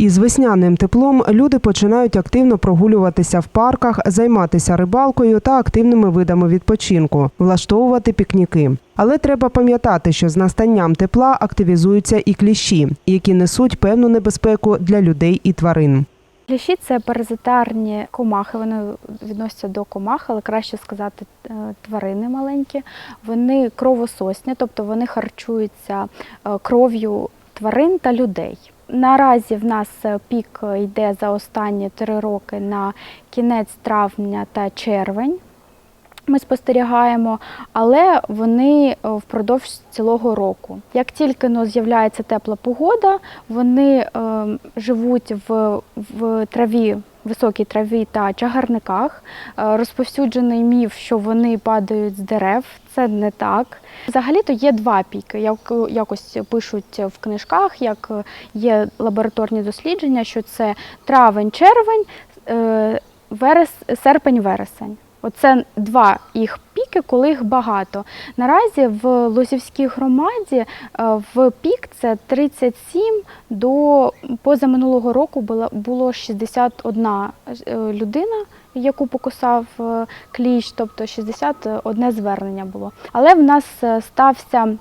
Із весняним теплом люди починають активно прогулюватися в парках, займатися рибалкою та активними видами відпочинку, влаштовувати пікніки. Але треба пам'ятати, що з настанням тепла активізуються і кліщі, які несуть певну небезпеку для людей і тварин. Кліщі це паразитарні комахи, вони відносяться до комах, але краще сказати е, тварини маленькі. Вони кровососні, тобто вони харчуються е, кров'ю тварин та людей. Наразі в нас е, пік йде за останні три роки на кінець травня та червень. Ми спостерігаємо, але вони е, впродовж цілого року. Як тільки ну, з'являється тепла погода, вони е, живуть в, в траві, високій траві та чагарниках. Е, розповсюджений міф, що вони падають з дерев. Це не так. Взагалі-то є два піки. Як якось пишуть в книжках, як є лабораторні дослідження, що це травень-червень, е, верес, серпень-вересень. Оце два їх піки, коли їх багато. Наразі в Лозівській громаді е, в пік це 37 до позаминулого року було, було 61 е, людина, яку покусав е, кліщ, тобто 61 звернення було. Але в нас стався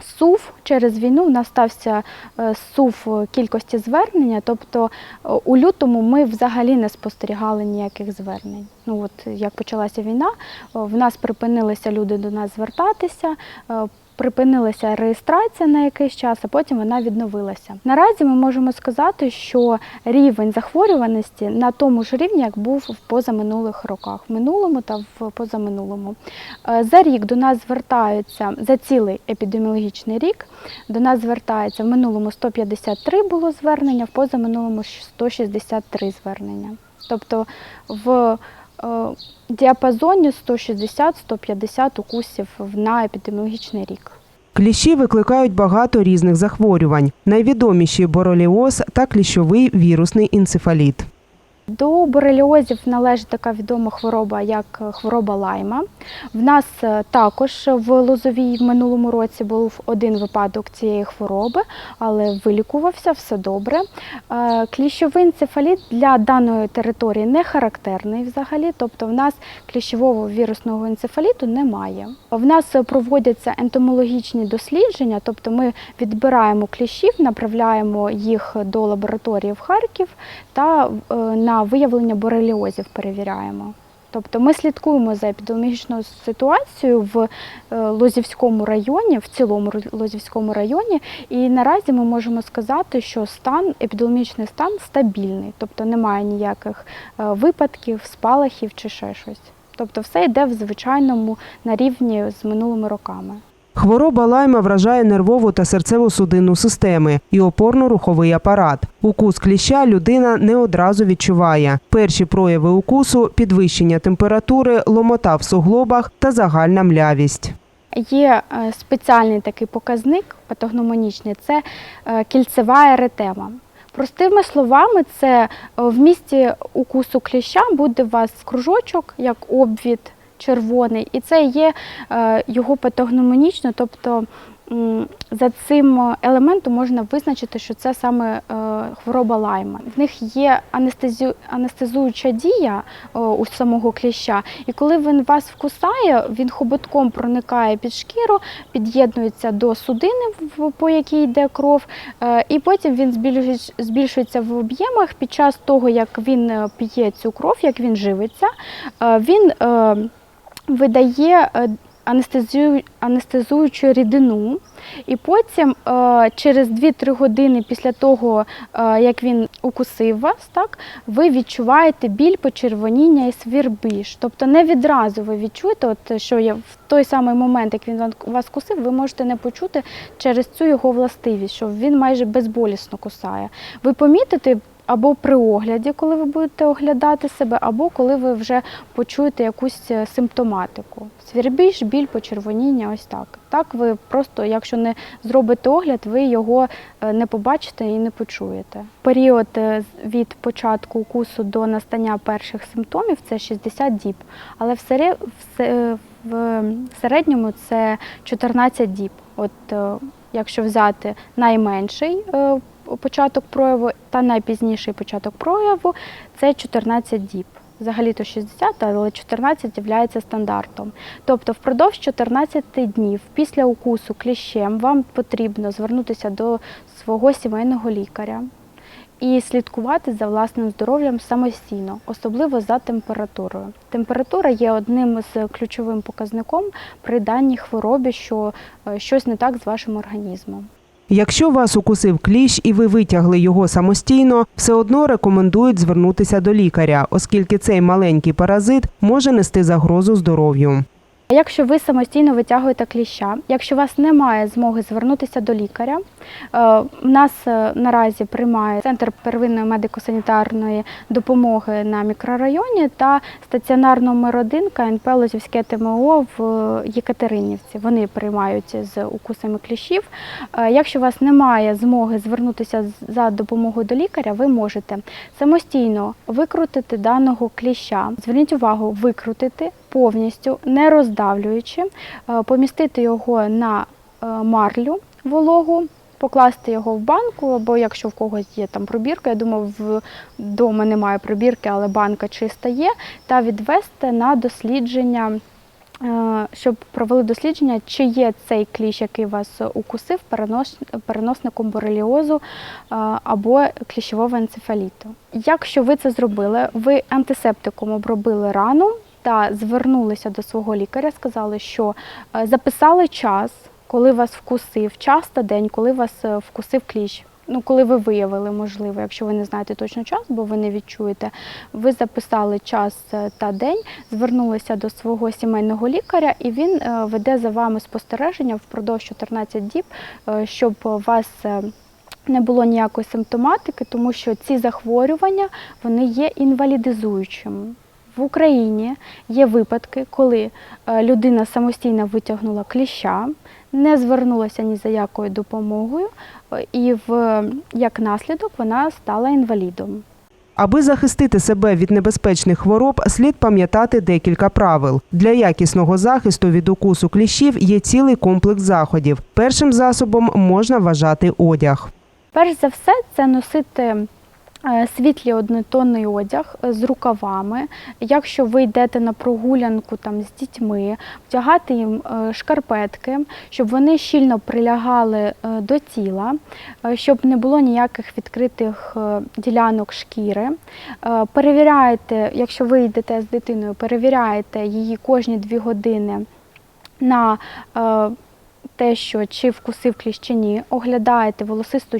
сув через війну, настався нас стався е, сув кількості звернення. Тобто е, у лютому ми взагалі не спостерігали ніяких звернень. Ну от як почалася війна, е, в нас припинилися люди до нас звертатися. Припинилася реєстрація на якийсь час, а потім вона відновилася. Наразі ми можемо сказати, що рівень захворюваності на тому ж рівні, як був в позаминулих роках, в минулому та в позаминулому. Е, За рік до нас звертаються за цілий епідеміологічний рік. До нас звертається в минулому 153 було звернення, в позаминулому 163 звернення. Тобто в діапазоні 160-150 укусів на епідеміологічний рік. Кліщі викликають багато різних захворювань. Найвідоміші бороліоз та кліщовий вірусний енцефаліт. До бореліозів належить така відома хвороба, як хвороба лайма. В нас е, також в Лозовій в минулому році був один випадок цієї хвороби, але вилікувався, все добре. Е, Кліщовий енцефаліт для даної території не характерний взагалі, тобто в нас кліщового вірусного енцефаліту немає. В нас проводяться ентомологічні дослідження, тобто ми відбираємо кліщів, направляємо їх до лабораторії в Харків та е, виявлення бореліозів перевіряємо. Тобто ми слідкуємо за епідеміологічною ситуацією в е, Лозівському районі, в цілому Лозівському районі, і наразі ми можемо сказати, що стан, епідеміологічний стан стабільний, тобто немає ніяких е, випадків, спалахів чи ще щось. Тобто все йде в звичайному на рівні з минулими роками. Хвороба лайма вражає нервову та серцево-судинну системи і опорно-руховий апарат. Укус кліща людина не одразу відчуває. Перші прояви укусу підвищення температури, ломота в суглобах та загальна млявість. Є е, спеціальний такий показник патогномонічний це е, кільцева еретема. Простими словами, це е, в місці укусу кліща буде у вас кружочок, як обвід червоний, і це є е, його патогномонічно, тобто за цим елементом можна визначити, що це саме е, хвороба лайма. В них є анестезію, анестезуюча дія е, у самого кліща, і коли він вас вкусає, він хоботком проникає під шкіру, під'єднується до судини, по якій йде кров, е, і потім він збільшується в об'ємах. Під час того, як він е, п'є цю кров, як він живиться, е, він е, видає е, анестезію, анестезуючу рідину. І потім е, через 2-3 години після того, е, як він укусив вас, так, ви відчуваєте біль, почервоніння і свірбіж. Тобто не відразу ви відчуєте, от, що я в той самий момент, як він вас кусив, ви можете не почути через цю його властивість, що він майже безболісно кусає. Ви помітите або при огляді, коли ви будете оглядати себе, або коли ви вже почуєте якусь е, симптоматику. Свірбіж, біль, почервоніння, ось так. Так ви просто, якщо не зробите огляд, ви його е, не побачите і не почуєте. Період е, від початку укусу до настання перших симптомів це 60 діб, але в, сере- в в середньому це 14 діб. От якщо взяти найменший початок прояву та найпізніший початок прояву це 14 діб. Взагалі-то 60, але 14 є стандартом. Тобто впродовж 14 днів після укусу кліщем вам потрібно звернутися до свого сімейного лікаря і слідкувати за власним здоров'ям самостійно, особливо за температурою. Температура є одним з ключовим показником при даній хворобі, що е, щось не так з вашим організмом. Якщо вас укусив кліщ і ви витягли його самостійно, все одно рекомендують звернутися до лікаря, оскільки цей маленький паразит може нести загрозу здоров'ю. Якщо ви самостійно витягуєте кліща, якщо у вас немає змоги звернутися до лікаря, е, у нас е, наразі приймає центр первинної медико-санітарної допомоги на мікрорайоні та стаціонар номер 1 КНП Лозівське ТМО в Єкатеринівці. Вони приймають з укусами кліщів. Е, Якщо у вас немає змоги звернутися за допомогою до лікаря, ви можете самостійно викрутити даного кліща. Зверніть увагу, викрутити повністю, не роздавлюючи, е, помістити його на е, марлю вологу. Покласти його в банку, або якщо в когось є там пробірка, я думаю, вдома немає пробірки, але банка чиста є, та відвести на дослідження, е, щоб провели дослідження, чи є цей кліщ, який вас укусив, переносником бореліозу або кліщового енцефаліту. Якщо ви це зробили, ви антисептиком обробили рану та звернулися до свого лікаря, сказали, що е, записали час, коли вас вкусив, час та день, коли вас е, вкусив кліщ. Ну, коли ви виявили, можливо, якщо ви не знаєте точно час, бо ви не відчуєте, ви записали час е, та день, звернулися до свого сімейного лікаря, і він веде за вами спостереження впродовж 14 діб, щоб вас не було ніякої симптоматики, тому що ці захворювання вони є інвалідизуючими. В Україні є випадки, коли е, людина самостійно витягнула кліща, не звернулася ні за якою допомогою, е, і в, як наслідок вона стала інвалідом. Аби захистити себе від небезпечних хвороб, слід пам'ятати декілька правил. Для якісного захисту від укусу кліщів є цілий комплекс заходів. Першим засобом можна вважати одяг. Перш за все, це носити е, світлий однотонний одяг е, з рукавами. Якщо ви йдете на прогулянку там з дітьми, вдягати їм е, шкарпетки, щоб вони щільно прилягали до тіла, щоб не було ніяких відкритих ділянок шкіри. Перевіряєте, якщо ви йдете з дитиною, перевіряєте її кожні дві години на те, що чи вкусив кліщ чи ні, оглядаєте волосисту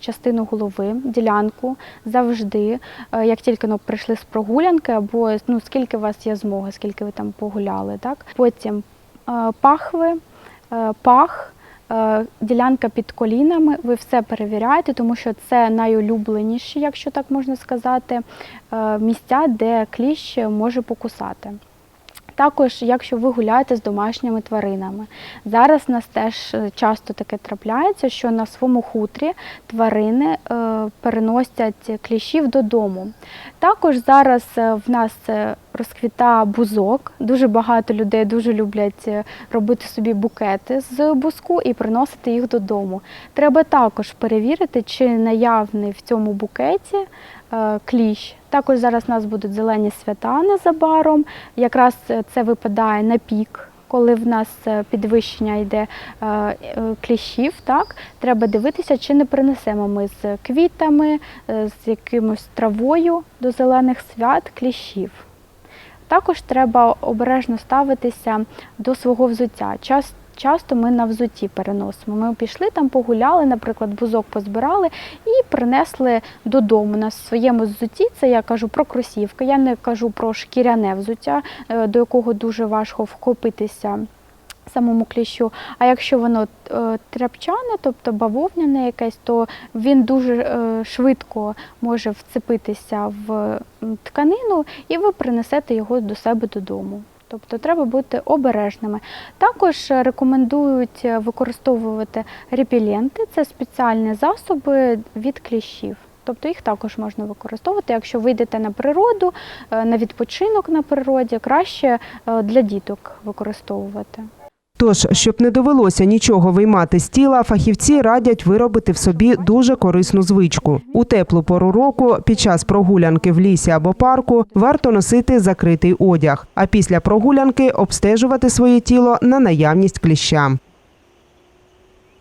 частину голови, ділянку завжди, е, як тільки ну, прийшли з прогулянки, або ну, скільки у вас є змоги, скільки ви там погуляли. Так? Потім е, пахви, е, пах. Ділянка під колінами, ви все перевіряєте, тому що це найулюбленіші, якщо так можна сказати, місця, де кліщ може покусати. Також, якщо ви гуляєте з домашніми тваринами, зараз нас теж е, часто таке трапляється, що на своєму хутрі тварини е, переносять кліщів додому. Також зараз е, в нас розквіта бузок. Дуже багато людей дуже люблять робити собі букети з бузку і приносити їх додому. Треба також перевірити, чи наявний в цьому букеті кліщ. Також зараз у нас будуть зелені свята незабаром. Якраз е, це випадає на пік. Коли в нас е, підвищення йде е, е, кліщів, так треба дивитися, чи не принесемо ми з квітами, е, з якимось травою до зелених свят кліщів. Також треба обережно ставитися до свого взуття. Час, часто ми на взутті переносимо. Ми пішли там, погуляли, наприклад, бузок позбирали і принесли додому на своєму взутті. Це я кажу про кросівки. Я не кажу про шкіряне взуття, е, до якого дуже важко вхопитися. Самому кліщу, а якщо воно е, тряпчане, тобто бавовняне якесь, то він дуже е, швидко може вцепитися в тканину, і ви принесете його до себе додому. Тобто треба бути обережними. Також е, рекомендують е, використовувати репіленти, це спеціальні засоби від кліщів. Тобто їх також можна використовувати. Якщо ви йдете на природу, е, на відпочинок на природі, краще для діток використовувати. Тож, щоб не довелося нічого виймати з тіла, фахівці радять виробити в собі дуже корисну звичку. У теплу пору року під час прогулянки в лісі або парку варто носити закритий одяг, а після прогулянки обстежувати своє тіло на наявність кліща.